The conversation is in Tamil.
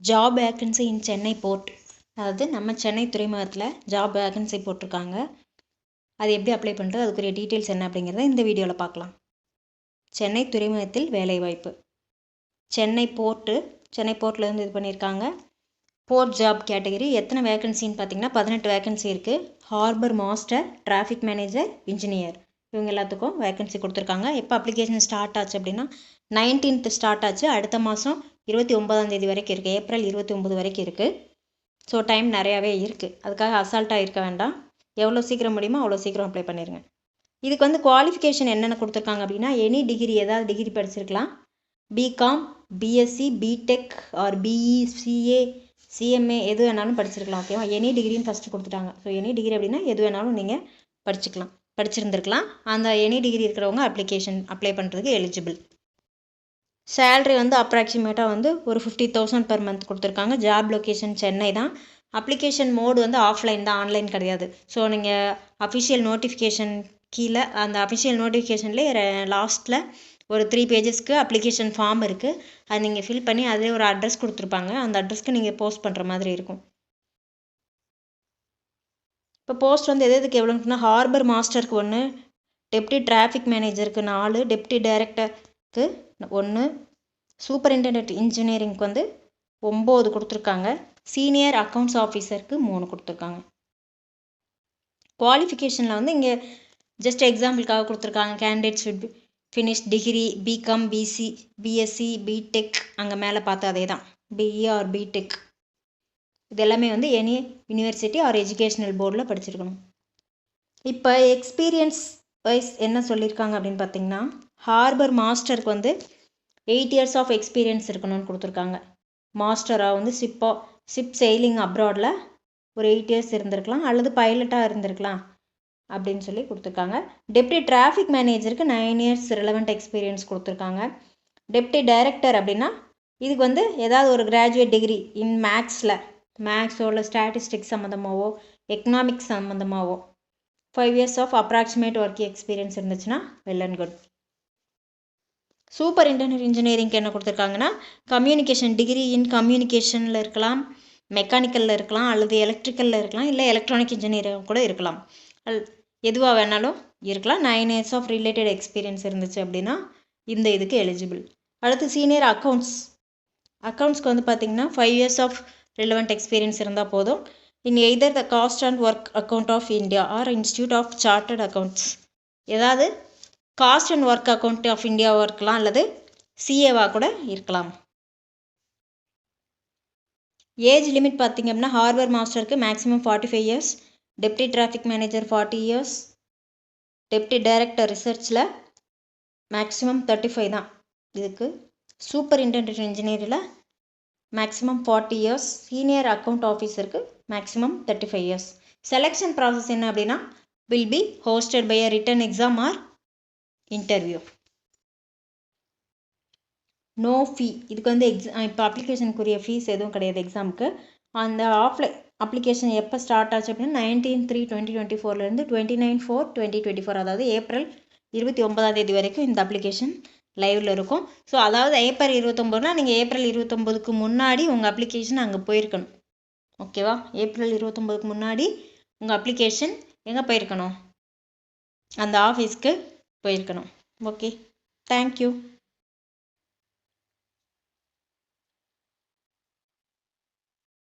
Job vacancy in Chennai port அதாவது நம்ம சென்னை துறைமுகத்தில் ஜாப் வேக்கன்சி போட்டிருக்காங்க. அது எப்படி அப்ளை பண்ணுறது அதுக்குரிய டீட்டெயில்ஸ் என்ன அப்படிங்கிறத இந்த வீடியோவில் பார்க்கலாம். சென்னை துறைமுகத்தில் வேலைவாய்ப்பு. சென்னை போர்ட்டு சென்னை போர்ட்டில் இருந்து இது பண்ணியிருக்காங்க. போர்ட் ஜாப் கேட்டகரி எத்தனை வேக்கன்சின்னு பார்த்தீங்கன்னா பதினெட்டு வேக்கன்சி இருக்குது harbour master traffic manager engineer இவங்க எல்லாத்துக்கும் வேக்கன்சி கொடுத்துருக்காங்க. எப்போ அப்ளிகேஷன் ஸ்டார்ட் ஆச்சு அப்படின்னா நைன்டீன்த் ஸ்டார்ட் ஆச்சு. அடுத்த மாதம் இருபத்தி ஒன்பதாம் தேதி வரைக்கும் இருக்குது ஏப்ரல் இருபத்தி ஒம்பது வரைக்கும் இருக்குது ஸோ டைம் நிறையாவே இருக்குது அதுக்காக அசால்ட்டாக இருக்க வேண்டாம். எவ்வளோ சீக்கிரம் முடியுமோ அவ்வளோ சீக்கிரம் அப்ளை பண்ணிடுங்க இதுக்கு வந்து குவாலிஃபிகேஷன் என்னென்ன கொடுத்துருக்காங்க அப்படின்னா எனி டிகிரி ஏதாவது degree படிச்சிருக்கலாம். BCom BSc BTech or BE CA CMA எது வேணாலும் படிச்சிருக்கலாம் ஓகேவா எனி டிகிரின்னு ஃபஸ்ட்டு கொடுத்துட்டாங்க. ஸோ எனி டிகிரி அப்படின்னா எது வேணாலும் நீங்கள் படிச்சுக்கலாம். படிச்சிருந்துருக்கலாம். அந்த எனி டிகிரி இருக்கிறவங்க அப்ளிகேஷன் அப்ளை பண்ணுறதுக்கு எலிஜிபிள் சேல்ரி வந்து அப்ராக்சிமேட்டாக வந்து ஒரு ஃபிஃப்டி தௌசண்ட் பர் மந்த் கொடுத்துருக்காங்க. ஜாப் லொக்கேஷன் சென்னை தான். அப்ளிகேஷன் மோடு வந்து ஆஃப்லைன் தான். ஆன்லைன் கிடையாது. ஸோ நீங்கள் அஃபிஷியல் நோட்டிஃபிகேஷன் கீழே அந்த அஃபிஷியல் நோட்டிஃபிகேஷன்லேயே லாஸ்ட்டில் ஒரு த்ரீ பேஜஸ்க்கு அப்ளிகேஷன் ஃபார்ம் இருக்குது அது நீங்கள் ஃபில் பண்ணி அதே ஒரு அட்ரஸ் கொடுத்துருப்பாங்க. அந்த அட்ரஸ்க்கு நீங்கள் போஸ்ட் பண்ணுற மாதிரி இருக்கும். இப்போ போஸ்ட் வந்து எது எதுக்கு எவ்வளோன்னா ஹார்பர் மாஸ்டருக்கு ஒன்று டெப்டி டிராஃபிக் மேனேஜருக்கு நாலு டெப்டி டைரக்டருக்கு ஒன்று சூப்பரிண்டென்டென்ட் இன்ஜினியரிங்க்கு வந்து ஒம்பது கொடுத்துருக்காங்க. சீனியர் அக்கௌண்ட்ஸ் ஆஃபீஸருக்கு மூணு கொடுத்துருக்காங்க. குவாலிஃபிகேஷனில் வந்து இங்கே ஜஸ்ட் எக்ஸாம்பிளுக்காக கொடுத்துருக்காங்க. Candidates should finish degree BCom BC BSc BTech அங்கே மேலே பார்த்து அதே தான் பிஇ ஆர் பிடெக் இது எல்லாமே வந்து எனி யூனிவர்சிட்டி ஆர் எஜுகேஷ்னல் போர்டில் படிச்சிருக்கணும். இப்போ எக்ஸ்பீரியன்ஸ் வைஸ் என்ன சொல்லியிருக்காங்க அப்படின்னு பார்த்தீங்கன்னா ஹார்பர் மாஸ்டருக்கு வந்து எயிட் இயர்ஸ் ஆஃப் எக்ஸ்பீரியன்ஸ் இருக்கணும்னு கொடுத்துருக்காங்க. மாஸ்டராக வந்து ஷிப்போ ஷிப் செயிலிங் அப்ராடில் ஒரு எயிட் இயர்ஸ் இருந்திருக்கலாம் அல்லது பைலட்டாக இருந்திருக்கலாம் அப்படின்னு சொல்லி கொடுத்துருக்காங்க. டெப்டி டிராஃபிக் மேனேஜருக்கு நைன் இயர்ஸ் ரிலவெண்ட் எக்ஸ்பீரியன்ஸ் கொடுத்துருக்காங்க. டெப்டி டைரக்டர் அப்படின்னா இதுக்கு வந்து ஏதாவது ஒரு கிராஜுவேட் டிகிரி இன் மேக்ஸில் மேக்ஸோ இல்லை ஸ்டாட்டிஸ்டிக்ஸ் சம்மந்தமாகவோ economics சம்மந்தமாகவோ five years of approximate work experience இருந்துச்சுன்னா வெல் அண்ட் குட் சூப்பர் இன்டர்னியர் இன்ஜினியரிங்க்கு என்ன கொடுத்துருக்காங்கன்னா கம்யூனிகேஷன் டிகிரி இன் கம்யூனிகேஷனில் இருக்கலாம் மெக்கானிக்கலில் இருக்கலாம் அல்லது எலக்ட்ரிக்கலில் இருக்கலாம் இல்லை எலக்ட்ரானிக் இன்ஜினியரிங் கூட இருக்கலாம். அல் எதுவாக வேணாலும் இருக்கலாம். Nine years of related experience இருந்துச்சு அப்படின்னா இந்த இதுக்கு எலிஜிபிள் அடுத்து சீனியர் அக்கௌண்ட்ஸ் அக்கௌண்ட்ஸ்க்கு வந்து பார்த்திங்கன்னா five years of relevant experience இருந்தால் போதும். In either the cost and work account of India or institute of chartered accounts ஏதாவது cost and work account of இந்தியாவாக இருக்கலாம் அல்லது சிஏவாக கூட இருக்கலாம். ஏஜ் லிமிட் பார்த்திங்க அப்படின்னா ஹார்பர் மாஸ்டருக்கு maximum forty five years deputy traffic manager forty years deputy director ரிசர்ச்சில் maximum thirty five தான். இதுக்கு superintendent இன்ஜினியரில் maximum forty years senior account ஆஃபீஸருக்கு maximum thirty five years selection process என்ன அப்படின்னா will be hosted by a written exam or interview no fee இதுக்கு வந்து எக்ஸாம் இப்போ அப்ளிகேஷனுக்குரிய ஃபீஸ் எதுவும் கிடையாது எக்ஸாமுக்கு அந்த ஆஃப்லைன் அப்ளிகேஷன் எப்போ ஸ்டார்ட் ஆச்சு அப்படின்னா nineteen three twenty twenty ஃபோர்லேருந்து twenty nine four twenty twenty four அதாவது ஏப்ரல் இருபத்தி ஒன்பதாம் தேதி வரைக்கும் இந்த அப்ளிகேஷன் லைவில் இருக்கும். ஸோ அதாவது ஏப்ரல் இருபத்தொம்போதுனா நீங்கள் ஏப்ரல் இருபத்தொம்போதுக்கு முன்னாடி உங்கள் அப்ளிகேஷன் அங்கே போயிருக்கணும். ஓகேவா ஏப்ரல் இருபத்தொம்போதுக்கு முன்னாடி உங்கள் அப்ளிகேஷன் எங்கே போயிருக்கணும்? அந்த ஆஃபீஸ்க்கு போயிருக்கணும். Okay thank you